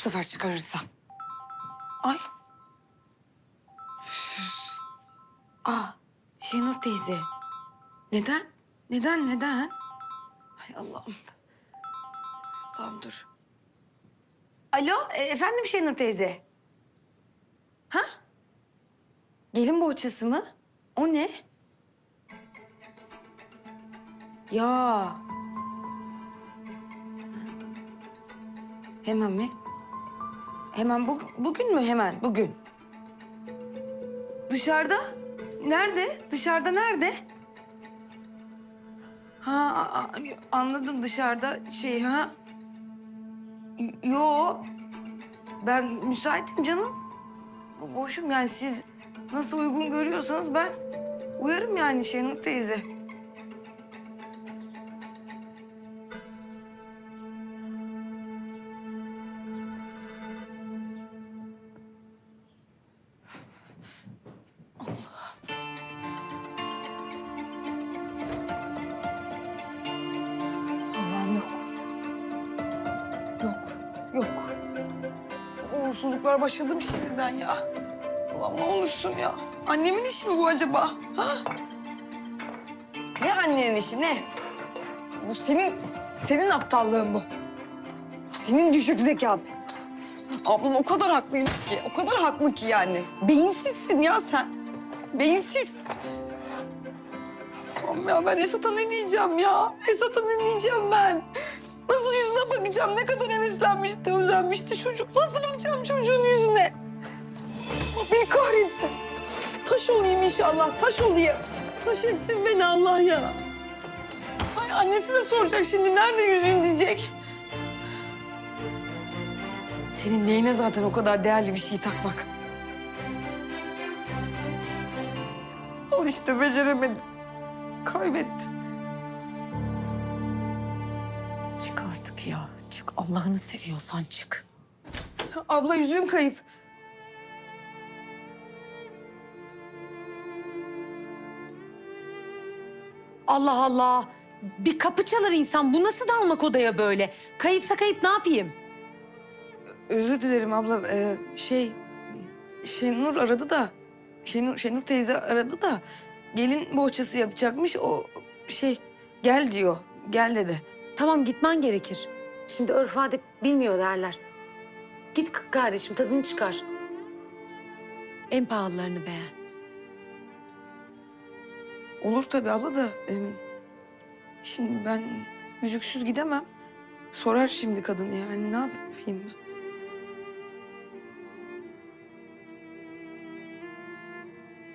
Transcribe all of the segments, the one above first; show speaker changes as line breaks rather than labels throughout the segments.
sefer çıkarırsam. Ay. Üf. Aa, Şenur teyze. Neden? Neden, neden? Hay Allah'ım. Allah'ım dur. Alo, e, efendim Şenur teyze. Ha? Gelin bohçası mı? O ne? Ya. Hemen mi? Hemen bu, bugün mü hemen? Bugün. Dışarıda? Nerede? Dışarıda nerede? Ha anladım dışarıda şey ha. Yo. Ben müsaitim canım. Bo- Boşum yani siz nasıl uygun görüyorsanız ben uyarım yani Şenur teyze. Yok, yok. Uğursuzluklar başladı mı şimdiden ya? Allah'ım ne olursun ya. Annemin işi mi bu acaba? Ha? Ne annenin işi ne? Bu senin, senin aptallığın bu. Bu senin düşük zekan. Ablan o kadar haklıymış ki, o kadar haklı ki yani. Beyinsizsin ya sen. Beyinsiz. Allah'ım ya ben Esat'a ne diyeceğim ya? Esat'a ne diyeceğim ben? Nasıl yüzüne bakacağım? Ne kadar heveslenmişti, özenmişti çocuk. Nasıl bakacağım çocuğun yüzüne? Beni kahretsin. Taş olayım inşallah, taş olayım. Taş etsin beni Allah ya. Ay annesi de soracak şimdi, nerede yüzüğüm diyecek. Senin neyine zaten o kadar değerli bir şey takmak? Al işte beceremedin. Kaybettin.
Artık ya. Çık Allah'ını seviyorsan çık.
Abla yüzüğüm kayıp.
Allah Allah. Bir kapı çalar insan. Bu nasıl dalmak odaya böyle? Kayıpsa kayıp ne yapayım?
Özür dilerim abla. Ee, şey, Şenur aradı da, Şenur, Şenur teyze aradı da gelin bohçası yapacakmış. O şey, gel diyor, gel dedi.
Tamam gitmen gerekir. Şimdi örf adet bilmiyor derler. Git kardeşim tadını çıkar. En pahalılarını beğen.
Olur tabii abla da şimdi ben yüzüksüz gidemem. Sorar şimdi kadın yani ne yapayım ben?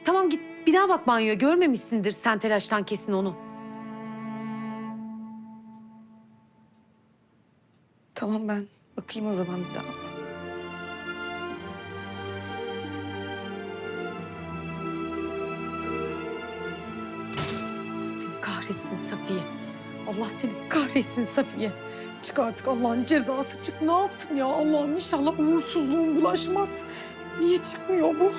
Tamam git bir daha bak banyoya. Görmemişsindir sen telaştan kesin onu.
Tamam ben bakayım o zaman bir daha.
Seni kahretsin Safiye. Allah seni kahretsin Safiye. Çık artık Allah'ın cezası çık. Ne yaptım ya Allah'ım inşallah uğursuzluğum bulaşmaz. Niye çıkmıyor bu?